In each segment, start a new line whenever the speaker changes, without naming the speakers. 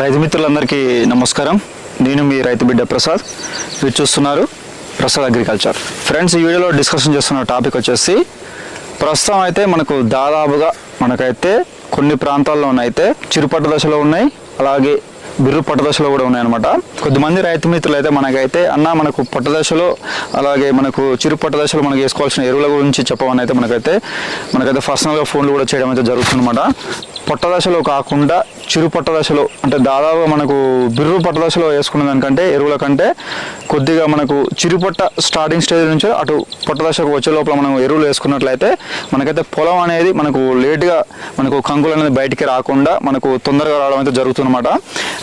రైతు మిత్రులందరికీ నమస్కారం. నేను మీ రైతు బిడ్డ ప్రసాద్. మీరు చూస్తున్నారు ప్రసాద్ అగ్రికల్చర్. ఫ్రెండ్స్ ఈ వీడియోలో డిస్కషన్ చేస్తున్న టాపిక్ వచ్చేసి ప్రస్తుతం అయితే మనకు దాదాపుగా మనకైతే కొన్ని ప్రాంతాల్లో అయితే చిరుపట్ట దశలో ఉన్నాయి అలాగే బిర్రు పట్టదశలో కూడా ఉన్నాయన్నమాట. కొద్దిమంది రైతు మిత్రులు అయితే మనకైతే అన్న మనకు పట్టదశలో అలాగే మనకు చిరు పట్టదశలో మనకు వేసుకోవాల్సిన ఎరువుల గురించి చెప్పమని అయితే మనకైతే మనకైతే పర్సనల్గా ఫోన్లు కూడా చేయడం అయితే జరుగుతుందన్నమాట. పొట్టదశలో కాకుండా చిరు పట్టదశలో అంటే దాదాపుగా మనకు బిర్రు పట్టదశలో వేసుకున్న దానికంటే ఎరువుల కంటే కొద్దిగా మనకు చిరు పొట్ట స్టార్టింగ్ స్టేజ్ నుంచి అటు పొట్టదశకు వచ్చే లోపల మనం ఎరువులు వేసుకున్నట్లయితే మనకైతే పొలం అనేది మనకు లేట్గా మనకు కంకులు అనేది బయటికి రాకుండా మనకు తొందరగా రావడం అయితే జరుగుతుందన్నమాట.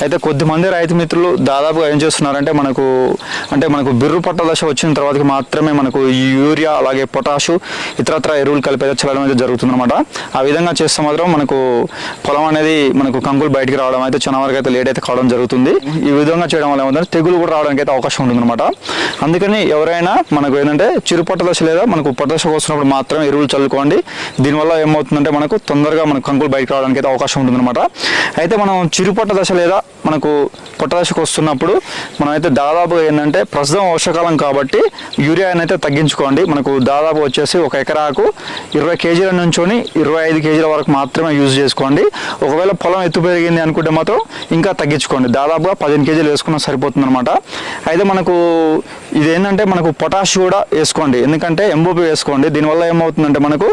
అయితే కొద్దిమంది రైతు మిత్రులు దాదాపుగా ఏం చేస్తున్నారంటే మనకు అంటే మనకు బిర్రు పట్ట దశ వచ్చిన తర్వాతకి మాత్రమే మనకు ఈ యూరియా అలాగే పొటాషు ఇతరత్ర ఎరువులు కలిపి చల్లడం అయితే జరుగుతుందన్నమాట. ఆ విధంగా చేస్తే మాత్రం మనకు పొలం అనేది మనకు కంకులు బయటికి రావడం అయితే చాలా వరకు అయితే లేట్ అయితే కావడం జరుగుతుంది. ఈ విధంగా చేయడం వల్ల ఏమంటే తెగులు కూడా రావడానికి అయితే అవకాశం ఉంటుందన్నమాట అందుకని ఎవరైనా మనకు ఏంటంటే చిరుపట్ట దశ లేదా మనకు పొట్ట దశ వస్తున్నప్పుడు మాత్రమే ఎరువులు చల్లుకోండి. దీనివల్ల ఏమవుతుందంటే మనకు తొందరగా మనకు కంకులు బయటకు రావడానికి అయితే అవకాశం ఉంటుందన్నమాట అయితే మనం చిరుపట్ట దశ లేదా మనకు పొట్టదశకు వస్తున్నప్పుడు మనమైతే దాదాపుగా ఏంటంటే ప్రస్తుతం వర్షాకాలం కాబట్టి యూరియా అయితే తగ్గించుకోండి. మనకు దాదాపు వచ్చేసి ఒక ఎకరాకు ఇరవై కేజీల నుంచొని ఇరవై ఐదు కేజీల వరకు మాత్రమే యూజ్ చేసుకోండి. ఒకవేళ పొలం ఎత్తు పెరిగింది అనుకుంటే మాత్రం ఇంకా తగ్గించుకోండి. దాదాపుగా పదిహేను కేజీలు వేసుకున్నా సరిపోతుంది అనమాట అయితే మనకు ఇదేంటంటే మనకు పొటాష్ కూడా వేసుకోండి. ఎందుకంటే ఎంబోపి వేసుకోండి. దీనివల్ల ఏమవుతుందంటే మనకు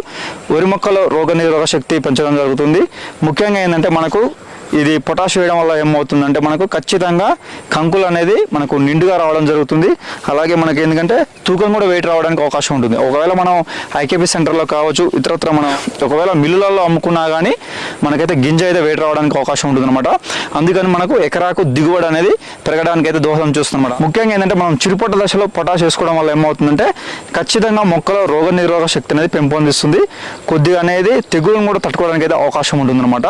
వరి మొక్కలో రోగ నిరోధక శక్తి పెంచడం జరుగుతుంది. ముఖ్యంగా ఏంటంటే మనకు ఇది పొటాష్ వేయడం వల్ల ఏమవుతుందంటే మనకు ఖచ్చితంగా కంకులు అనేది మనకు నిండుగా రావడం జరుగుతుంది. అలాగే మనకి ఎందుకంటే తూకం కూడా వెయిట్ రావడానికి అవకాశం ఉంటుంది. ఒకవేళ మనం ఐకేపీ సెంటర్లో కావచ్చు ఇతరత్ర మనం ఒకవేళ మిల్లులలో అమ్ముకున్నా కానీ మనకైతే గింజ అయితే వెయిట్ రావడానికి అవకాశం ఉంటుంది అనమాట అందుకని మనకు ఎకరాకు దిగుబడి అనేది పెరగడానికి అయితే దోహదం చూస్తుందన్నమాట. ముఖ్యంగా ఏంటంటే మనం చిరుపట్ట దశలో పొటాష్ వేసుకోవడం వల్ల ఏమవుతుందంటే ఖచ్చితంగా మొక్కలో రోగ నిరోధక శక్తి అనేది పెంపొందిస్తుంది. కొద్దిగా అనేది తెగులను కూడా తట్టుకోవడానికి అయితే అవకాశం ఉంటుందన్నమాట.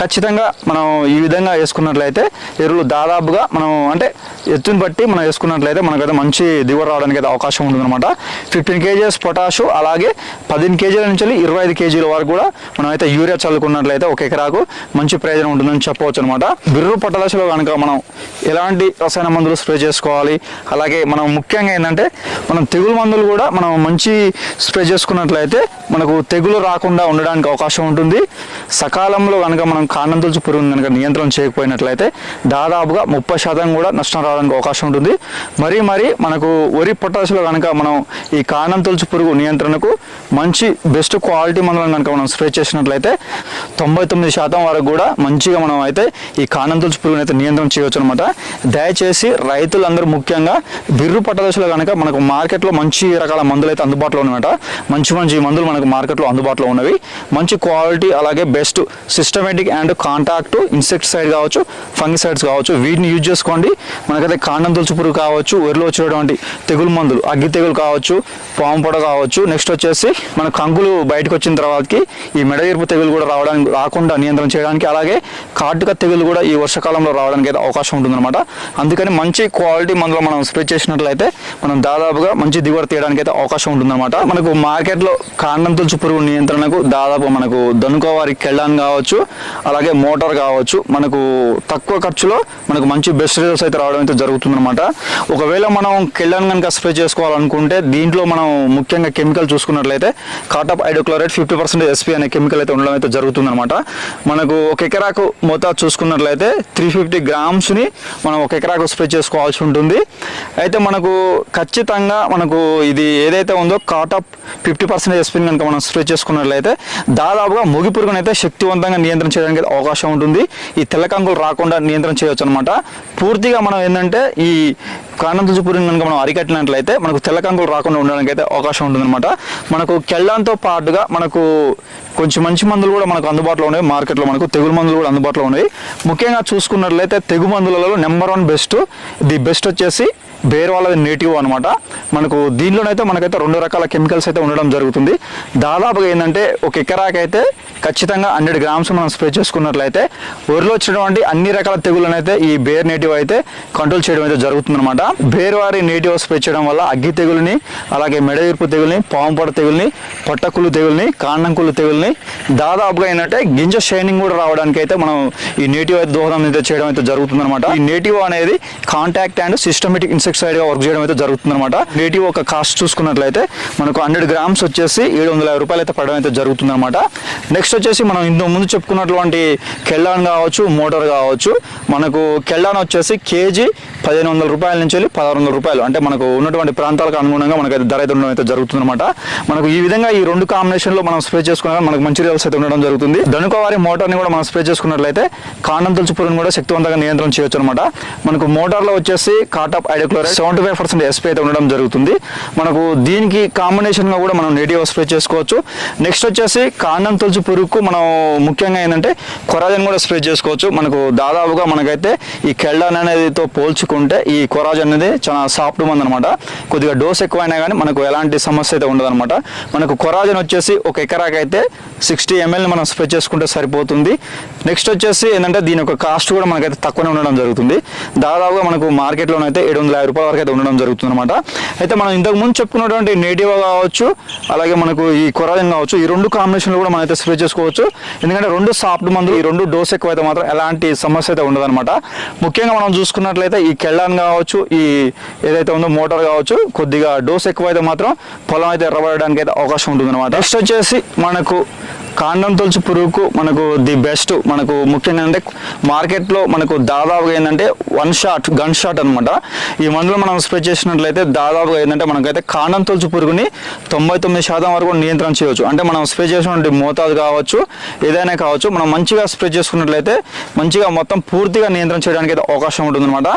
ఖచ్చితంగా మనం మనం ఈ విధంగా వేసుకున్నట్లయితే ఎరువులు దాదాపుగా మనం అంటే ఎత్తుని బట్టి మనం వేసుకున్నట్లయితే మనకైతే మంచి దిగుబడి రావడానికి అయితే అవకాశం ఉంటుందన్నమాట. ఫిఫ్టీన్ కేజీస్ పొటాషు అలాగే పదిహేను కేజీల నుంచి ఇరవై ఐదు కేజీల వరకు కూడా మనం అయితే యూరియా చల్లుకున్నట్లయితే ఒక ఎకరాకు మంచి ప్రయోజనం ఉంటుందని చెప్పవచ్చు అనమాట బిర్రు పొట్టదశలో కనుక మనం ఎలాంటి రసాయన మందులు స్ప్రే చేసుకోవాలి? అలాగే మనం ముఖ్యంగా ఏంటంటే మనం తెగులు మందులు కూడా మనం మంచి స్ప్రే చేసుకున్నట్లయితే మనకు తెగులు రాకుండా ఉండడానికి అవకాశం ఉంటుంది. సకాలంలో కనుక మనం కాండం తులుచు పురుగు కనుక నియంత్రణ చేయకపోయినట్లయితే దాదాపుగా ముప్పై శాతం కూడా నష్టం రావడానికి అవకాశం ఉంటుంది. మరీ మరీ మనకు వరి పొటాసులో కనుక మనం ఈ కాండం తులుచు పురుగు నియంత్రణకు మంచి బెస్ట్ క్వాలిటీ మందులను కనుక మనం స్ప్రే చేసినట్లయితే తొంభై తొమ్మిది శాతం వరకు కూడా మంచిగా మనం అయితే ఈ కాండం తులుచు పురుగుని అయితే నియంత్రణ చేయవచ్చు అనమాట దయచేసి రైతులందరూ ముఖ్యంగా బిర్రు పట్టదశలో కనుక మనకు మార్కెట్లో మంచి రకాల మందులు అయితే అందుబాటులో ఉన్నాయట మంచి మంచి మందులు మనకు మార్కెట్లో అందుబాటులో ఉన్నవి. మంచి క్వాలిటీ అలాగే best systematic and contact insecticide కావచ్చు ఫంగిసైడ్స్ కావచ్చు వీటిని యూజ్ చేసుకోండి. మనకైతే కాండం తులుచు పురుగు కావచ్చు వరిలో వచ్చేటువంటి తెగులు మందులు అగ్గి తెగులు కావచ్చు పాము పొడ కావచ్చు. నెక్స్ట్ వచ్చేసి మన కంకులు బయటకు వచ్చిన తర్వాతకి ఈ మెడగిరుపు తెగులు కూడా రావడానికి రాకుండా నియంత్రణ చేయడానికి అలాగే కాటుక తెగులు కూడా ఈ వర్షాకాలంలో రావడానికి అయితే అవకాశం ఉంటుందన్నమాట. అందుకని మంచి క్వాలిటీ మందులు మనం స్ప్రే చేసినట్లయితే మనం దాదాపుగా మంచి దిగుబడి తీయడానికి అయితే అవకాశం ఉంటుందన్నమాట. మనకు మార్కెట్లో కాండం తులుచు పురుగు నియంత్రణకు దాదాపు మనకు దనుకోవారి కెళ్ళాన్ కావచ్చు అలాగే మోటార్ కావచ్చు మనకు తక్కువ ఖర్చులో మనకు మంచి బెస్ట్ రిజల్ట్స్ అయితే రావడం అయితే జరుగుతుందన్నమాట. ఒకవేళ మనం కెళ్ళను కనుక స్ప్రే చేసుకోవాలనుకుంటే దీంట్లో మనం ముఖ్యంగా కెమికల్ చూసుకున్నట్లయితే cartap hydrochloride fifty percent SP అనే కెమికల్ అయితే ఉండడం అయితే జరుగుతుందన్నమాట. మనకు ఒక ఎకరాకు మోతాదు చూసుకున్నట్లయితే త్రీ ఫిఫ్టీ గ్రామ్స్ని మనం ఒక ఎకరాకు స్ప్రే చేసుకోవాల్సి ఉంటుంది. అయితే మనకు ఖచ్చితంగా మనకు ఇది ఏదైతే ఉందో కాటప్ ఫిఫ్టీ పర్సెంట్ ఎస్పీని కనుక మనం స్ప్రే చేసుకున్నట్లయితే దాదాపుగా ముగి శక్తివంతంగా నియంత్రణ చేయడానికి అవకాశం ఉంటుంది. ఈ తెల్లకంకులు రాకుండా నియంత్రణ చేయవచ్చు అనమాట పూర్తిగా మనం ఏంటంటే ఈ కాండం తుజు కనుక మనం అరికట్టినట్లయితే మనకు తెల్లకంకులు రాకుండా ఉండడానికి అయితే అవకాశం ఉంటుందన్నమాట. మనకు కెళ్ళడంతో పాటుగా మనకు కొంచెం మంచి మందులు కూడా మనకు అందుబాటులో ఉన్నాయి. మార్కెట్లో మనకు తెగులు మందులు కూడా అందుబాటులో ఉన్నాయి. ముఖ్యంగా చూసుకున్నట్లయితే తెగు మందులలో number one best. The best వచ్చేసి బేర్ వాళ్ళది నేటివ్ అనమాట మనకు దీనిలోనైతే మనకైతే రెండు రకాల కెమికల్స్ అయితే ఉండడం జరుగుతుంది. దాదాపుగా ఏంటంటే ఒక ఎకరాకైతే ఖచ్చితంగా హండ్రెడ్ గ్రామ్స్ మనం స్ప్రే చేసుకున్నట్లయితే వరిలో వచ్చినటువంటి అన్ని రకాల తెగులను అయితే ఈ బేర్ నేటివ్ అయితే కంట్రోల్ చేయడం అయితే జరుగుతుందన్నమాట. బేర్ వారి నేటివ్ స్ప్రే చేయడం వల్ల అగ్గి తెగుల్ని అలాగే మెడవిర్పు తెగుల్ని పాంపడ తెగుల్ని పొట్టకుళ్ళు తెగుల్ని కాండంకుళ్ళు తెగుల్ని దాదాపుగా ఏంటంటే గింజ షైనింగ్ కూడా రావడానికి అయితే మనం ఈ నేటివ్ అయితే దోహదం అయితే చేయడం అయితే జరుగుతుందన్నమాట. ఈ నేటివ్ అనేది కాంటాక్ట్ అండ్ సిస్టమేటిక్ ఇన్సెక్టిసైడ్గా వర్క్ చేయడం అయితే జరుగుతుందన్నమాట. నేటివ్ ఒక కాస్ట్ చూసుకున్నట్లయితే మనకు హండ్రెడ్ గ్రామ్స్ వచ్చేసి ఏడు వందల యాభై రూపాయలు అయితే పడడం అయితే జరుగుతుందన్నమాట. నెక్స్ట్ వచ్చేసి మనం ఇంతకు ముందు చెప్పుకున్నటువంటి కెళ్ళాన్ కావచ్చు మోటార్ కావచ్చు మనకు కెళ్ళాన్ వచ్చేసి కేజీ పదిహేను వందల రూపాయల నుంచి వెళ్ళి పదహారు వందల రూపాయలు. అంటే మనకు ఉన్నటువంటి ప్రాంతాలకు అనుగుణంగా మనకైతే ధర అయితే ఉండడం అయితే జరుగుతుందన్నమాట. మనకు ఈ విధంగా ఈ రెండు కాంబినేషన్లో మనం స్ప్రే చేసుకున్నా మనకు మంచి రిజల్ట్స్ అయితే ఉండడం జరుగుతుంది. ధనుకవారి మోటార్ని కూడా మనం స్ప్రే చేసుకున్నట్లయితే కాండం తులుచు పురుగును కూడా శక్తివంతంగా నియంత్రణ చేయొచ్చు అనమాట మనకు మోటార్లో వచ్చేసి cartap hydrochloride seventy five percent SP అయితే ఉండడం జరుగుతుంది. మనకు దీనికి కాంబినేషన్గా కూడా మనం నేటివ్ స్ప్రే చేసుకోవచ్చు. నెక్స్ట్ వచ్చేసి కాండం తులుచు పురుగుకు మనం ముఖ్యంగా ఏంటంటే కొరాజన్ కూడా స్ప్రే చేసుకోవచ్చు. మనకు దాదాపుగా మనకైతే ఈ కెల్డాన్ అనేదితో పోల్చుకుంటే ఈ కొరాజన్ అనేది చాలా సాఫ్ట్ మంది అనమాట కొద్దిగా డోస్ ఎక్కువైనా కానీ మనకు ఎలాంటి సమస్య అయితే ఉండదు అనమాట మనకు కొరాజన్ వచ్చేసి ఒక ఎకరాకైతే సిక్స్టీ ఎంఎల్ని మనం స్ప్రే చేసుకుంటే సరిపోతుంది. నెక్స్ట్ వచ్చేసి ఏంటంటే దీని యొక్క కాస్ట్ కూడా మనకైతే తక్కువనే ఉండడం జరుగుతుంది. దాదాపుగా మనకు మార్కెట్లోనైతే ఏడు వందల యాభై రూపాయల వరకు అయితే ఉండడం జరుగుతుంది అనమాట అయితే మనం ఇంతకు ముందు చెప్పుకున్నటువంటి నేటివ్ కావచ్చు అలాగే మనకు ఈ కొరాజన్ కావచ్చు ఈ రెండు కాంబినేషన్లు కూడా మనం అయితే స్ప్రే చేసుకోవచ్చు. ఎందుకంటే రెండు సాఫ్ట్ మందులు ఈ రెండు డోస్ ఎక్కువ అయితే మాత్రం ఎలాంటి సమస్య అయితే ఉండదన్నమాట. ముఖ్యంగా మనం చూసుకున్నట్లయితే ఈ కెళ్ళాన్ కావచ్చు ఈ ఏదైతే ఉందో మోటార్ కావచ్చు కొద్దిగా డోస్ ఎక్కువ అయితే మాత్రం పొలం అయితే ఎర్రబడడానికి అయితే అవకాశం ఉంటుంది అనమాట నెక్స్ట్ వచ్చేసి మనకు కాండం తొలుచు పురుగుకు మనకు ది బెస్ట్ మనకు ముఖ్యంగా అంటే మార్కెట్లో మనకు దాదాపుగా ఏంటంటే వన్ షాట్ గన్ షాట్ అనమాట ఈ మందులు మనం స్ప్రే చేసినట్లయితే దాదాపుగా ఏంటంటే మనకైతే కాండం తొలుచు పురుగుని తొంభై తొమ్మిది శాతం వరకు నియంత్రణ చేయవచ్చు. అంటే మనం స్ప్రే చేసినటువంటి మోతాదు కావచ్చు ఏదైనా కావచ్చు మనం మంచిగా స్ప్రే చేసుకున్నట్లయితే మంచిగా మొత్తం పూర్తిగా నియంత్రణ చేయడానికి అయితే అవకాశం ఉంటుందన్నమాట.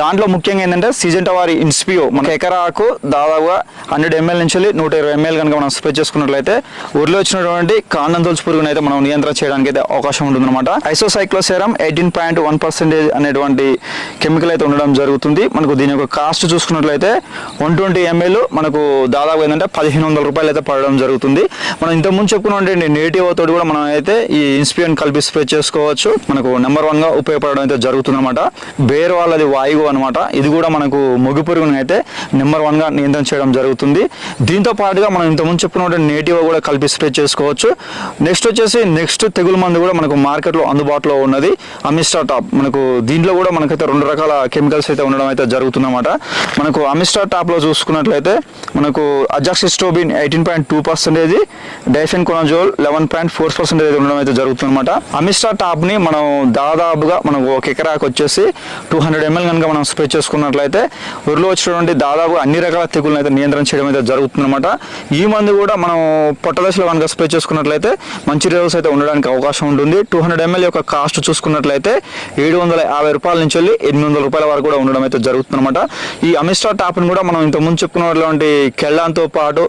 దాంట్లో ముఖ్యంగా ఏంటంటే సీజన్ టవారి ఇన్స్పియో మన ఎకరాకు దాదాపుగా హండ్రెడ్ ఎంఎల్ నుంచి నూట ఇరవై ఎంఎల్ కనుక మనం స్ప్రే చేసుకున్నట్లయితే ఊర్లో వచ్చినటువంటి కాండం తొలుచు పురుగును అయితే మనం నియంత్రణ చేయడానికి అయితే అవకాశం ఉంటుందన్నమాట. Isocycloseram eighteen point one percentage అనేటువంటి కెమికల్ అయితే ఉండడం జరుగుతుంది. మనకు దీని యొక్క కాస్ట్ చూసుకున్నట్లయితే వన్ ట్వంటీ ఎంఎల్ మనకు దాదాపు ఏంటంటే పదిహేను వందల రూపాయలు అయితే పడడం జరుగుతుంది. మనం ఇంతకుముందు చెప్పుకున్నటువంటి నేటివ్ తోటి కూడా మనం అయితే ఈ ఇన్స్పియన్ కలిపి స్ప్రే చేసుకోవచ్చు. మనకు నెంబర్ వన్గా ఉపయోగపడడం అయితే జరుగుతుంది అనమాట బేర్ వాళ్ళది వాయువు అనమాట ఇది కూడా మనకు మొగ్గు పురుగును అయితే నెంబర్ వన్గా నియంత్రణ చేయడం జరుగుతుంది. దీంతో పాటుగా మనం ఇంతకుముందు చెప్పుకున్నటువంటి నేటివ్ కూడా కలిపి స్ప్రే చేసుకోవచ్చు. నెక్స్ట్ వచ్చేసి నెక్స్ట్ తెగులు మందు కూడా మనకు మార్కెట్లో అందుబాటులో ఉన్నది. అమిస్టా టాప్ మనకు దీంట్లో కూడా మనకైతే రెండు రకాల కెమికల్స్ అయితే ఉండడం అయితే జరుగుతుందన్నమాట. మనకు అమిస్టా టాప్లో చూసుకున్నట్లయితే మనకు azoxystrobin eighteen point two percentage difenoconazole eleven point four percentage ఉండడం అయితే జరుగుతుందన్నమాట. అమిస్టా టాప్ని మనం దాదాపుగా మనకు ఒక ఎకరాకు వచ్చేసి టూ హండ్రెడ్ ఎంఎల్ కనుక మనం స్ప్రే చేసుకున్నట్లయితే ఊరిలో వచ్చినటువంటి దాదాపు అన్ని రకాల తెగులను అయితే నియంత్రణ చేయడం అయితే జరుగుతుందన్నమాట. ఈ మందు కూడా మనం పొట్టదశలో కనుక స్ప్రే చేసుకున్నట్లయితే మంచి రిజల్ట్స్ అయితే ఉండడానికి అవకాశం ఉంటుంది. టూ హండ్రెడ్ ఎంఎల్ యొక్క కాస్ట్ చూసుకున్నట్లయితే ఏడు వందల యాభై రూపాయల నుంచి వెళ్ళి ఎనిమిది వందల రూపాయల వరకు కూడా ఉండడం అయితే జరుగుతుందన్నమాట. ఈ అమిస్టా టాప్ని కూడా మనం ఇంతకుముందు ముందు చెప్పుకున్నటువంటి కెళ్ళాన్తో పాటు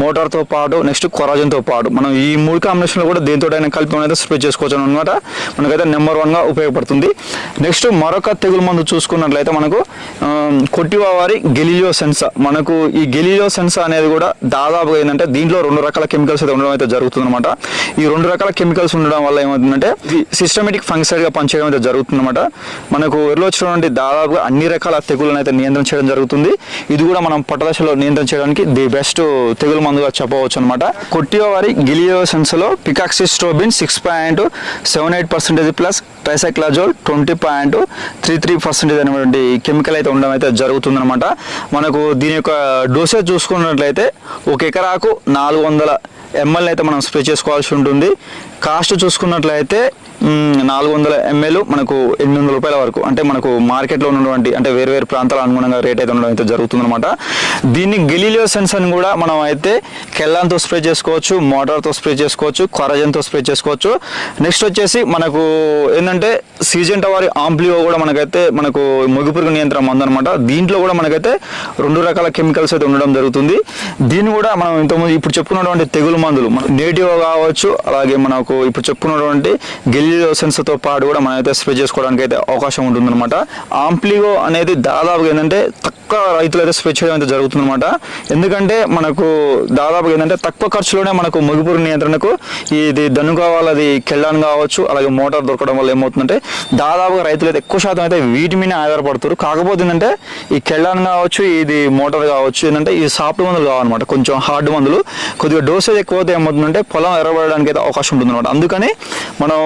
మోటార్తో పాటు నెక్స్ట్ కొరాజన్తో పాటు మనం ఈ మూడు కాంబినేషన్లో కూడా దేంతోటైనా కలిపి మనం అయితే స్ప్రే చేసుకోవచ్చు అనమాట మనకైతే నెంబర్ వన్గా ఉపయోగపడుతుంది. నెక్స్ట్ మరొక తెగులు మందు చూసుకున్నట్లయితే మనకు కొట్టివారి వారి గెలిలియో సెన్సా. మనకు ఈ గెలిలియో సెన్సా అనేది కూడా దాదాపుగా ఏంటంటే దీంట్లో రెండు రకాల కెమికల్స్ అయితే ఉండడం అయితే జరుగుతుంది అనమాట ఈ రెండు రకాల కెమికల్స్ ఉండడం వల్ల ఏమవుతుందంటే సిస్టమేటిక్ ఫంక్షన్గా పనిచేయడం అయితే జరుగుతుందన్నమాట. మనకు ఎర్లో వచ్చినటువంటి దాదాపుగా అన్ని రకాల తెగులను అయితే నియంత్రణ చేయడం జరుగుతుంది. ఇది కూడా మనం పట్టదశలో నియంత్రణ చేయడానికి ది బెస్ట్ తెగులు మందుగా చెప్పవచ్చు అనమాట కొట్టివా వారి గిలియో సెన్స్లో picoxystrobin six point seven eight percentage plus tricyclazole twenty point three three percentage అనేటువంటి కెమికల్ అయితే ఉండడం అయితే జరుగుతుందన్నమాట. మనకు దీని యొక్క డోసేజ్ చూసుకున్నట్లయితే ఒక ఎకరాకు నాలుగు వందల ఎంఎల్ని అయితే మనం స్ప్రే చేసుకోవాల్సి ఉంటుంది. కాస్ట్ చూసుకున్నట్లయితే నాలుగు వందల ఎంఎల్ మనకు ఎనిమిది వందల రూపాయల వరకు. అంటే మనకు మార్కెట్లో ఉన్నటువంటి అంటే వేరు వేరు ప్రాంతాల అనుగుణంగా రేట్ అయితే ఉండడం అయితే జరుగుతుందన్నమాట. దీన్ని గెలీలియో సెన్స్ అని కూడా మనం అయితే కెల్లాన్తో స్ప్రే చేసుకోవచ్చు మోటార్తో స్ప్రే చేసుకోవచ్చు కొరజన్తో స్ప్రే చేసుకోవచ్చు. నెక్స్ట్ వచ్చేసి మనకు ఏంటంటే సీజెంట్ వారి ఆంప్లియో కూడా మనకైతే మనకు ముగిపురుగు నియంత్రణ మందు అనమాట దీంట్లో కూడా మనకైతే రెండు రకాల కెమికల్స్ అయితే ఉండడం జరుగుతుంది. దీన్ని కూడా మనం ఇంతకుముందు ఇప్పుడు చెప్పుకున్నటువంటి తెగులు మందులు నేటివ్ కావచ్చు అలాగే మనకు ఇప్పుడు చెప్పుకున్నటువంటి గెలి సెన్స్తో పాటు కూడా మనం అయితే చేసుకోవడానికి అయితే అవకాశం ఉంటుందన్నమాట. ఆంప్లిగో అనేది దాదాపుగా ఏంటంటే తక్కువ ఒక్క రైతులు అయితే స్ప్రే చేయడం అయితే జరుగుతుందన్నమాట. ఎందుకంటే మనకు దాదాపు ఏంటంటే తక్కువ ఖర్చులోనే మనకు ముగిపురు నియంత్రణకు ఇది దన్ను కావాలి కెళ్ళాను కావచ్చు అలాగే మోటార్ దొరకడం వల్ల ఏమవుతుందంటే దాదాపుగా రైతులు అయితే ఎక్కువ శాతం అయితే వీటి మీద ఆధారపడుతారు కాకపోతే ఏంటంటే ఈ కెళ్ళాను కావచ్చు ఇది మోటార్ కావచ్చు ఏంటంటే ఈ సాఫ్ట్ మందులు కావాలన్నమాట కొంచెం హార్డ్ మందులు. కొద్దిగా డోసేజ్ ఎక్కువ అయితే ఏమవుతుందంటే పొలం ఎర్రబడడానికి అయితే అవకాశం ఉంటుందన్నమాట. అందుకని మనం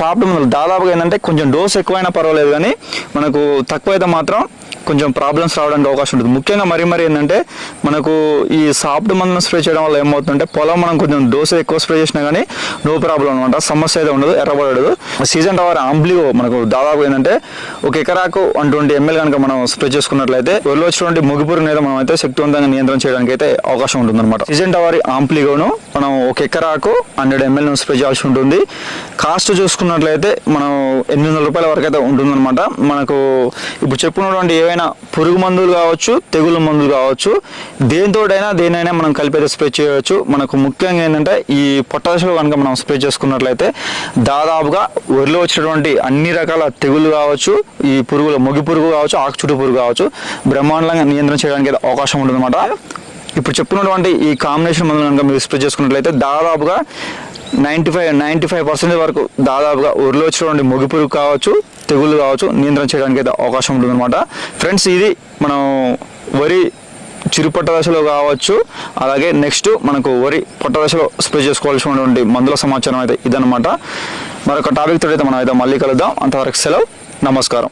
సాఫ్ట్ మందులు దాదాపుగా ఏంటంటే కొంచెం డోస్ ఎక్కువైనా పర్వాలేదు కానీ మనకు తక్కువ అయితే మాత్రం కొంచెం ప్రాబ్లమ్స్ రావడానికి అవకాశం ఉంటుంది. ముఖ్యంగా మరీ మరీ ఏంటంటే మనకు ఈ సాఫ్ట్ మందులను స్ప్రే చేయడం వల్ల ఏమవుతుందంటే పొలం మనం కొంచెం దోశ ఎక్కువ స్ప్రే చేసినా కానీ నో ప్రాబ్లం అనమాట సమస్య అయితే ఉండదు ఎర్రబడదు. సీజన్ టవర్ ఆంబ్లిగో మనకు దాదాపు ఏంటంటే ఒక ఎకరాకు వన్ ట్వంటీ ఎంఎల్ కనుక మనం స్ప్రే చేసుకున్నట్లయితే ఒళ్ళు వచ్చినటువంటి ముగిపురు మీద మనం అయితే శక్తివంతంగా నియంత్రణ చేయడానికి అయితే అవకాశం ఉంటుంది అనమాట సీజన్ టవర్ ఆంప్లిగోను మనం ఒక ఎకరాకు హండ్రెడ్ ఎంఎల్ స్ప్రే చేయాల్సి ఉంటుంది. కాస్ట్ చూసుకున్నట్లయితే మనం ఎనిమిది వందల రూపాయల వరకు అయితే ఉంటుందన్నమాట. మనకు ఇప్పుడు చెప్పుకున్నటువంటి ఏవైనా పురుగు మందులు కావచ్చు తెగులు మందులు కావచ్చు దేనితోటైనా దేనైనా మనం కలిపి అయితే స్ప్రే చేయవచ్చు. మనకు ముఖ్యంగా ఏంటంటే ఈ పొటాషియం కనుక మనం స్ప్రే చేసుకున్నట్లయితే దాదాపుగా వరిలో వచ్చినటువంటి అన్ని రకాల తెగులు కావచ్చు ఈ పురుగులు మొగి పురుగు కావచ్చు ఆకుచుట్టు పురుగు కావచ్చు బ్రహ్మాండంగా నియంత్రణ చేయడానికి అవకాశం ఉంటుందన్నమాట. ఇప్పుడు చెప్పుకున్నటువంటి ఈ కాంబినేషన్ మందులు కనుక మీరు స్ప్రే చేసుకున్నట్లయితే దాదాపుగా ninety five ninety five percent వరకు దాదాపుగా ఊరిలో వచ్చినటువంటి మొగి పురుగు కావచ్చు తెగుళ్ళు కావచ్చు నియంత్రణ చేయడానికి అయితే అవకాశం ఉంటుందన్నమాట. ఫ్రెండ్స్ ఇది మనం వరి చిరుపట్ట దశలో కావచ్చు అలాగే నెక్స్ట్ మనకు వరి పొట్ట దశలో స్ప్రే చేసుకోవాల్సినటువంటి మందుల సమాచారం అయితే ఇదన్నమాట. మరొక టాపిక్ తోటి అయితే మనం అయితే మళ్ళీ కలుద్దాం. అంతవరకు సెలవు నమస్కారం.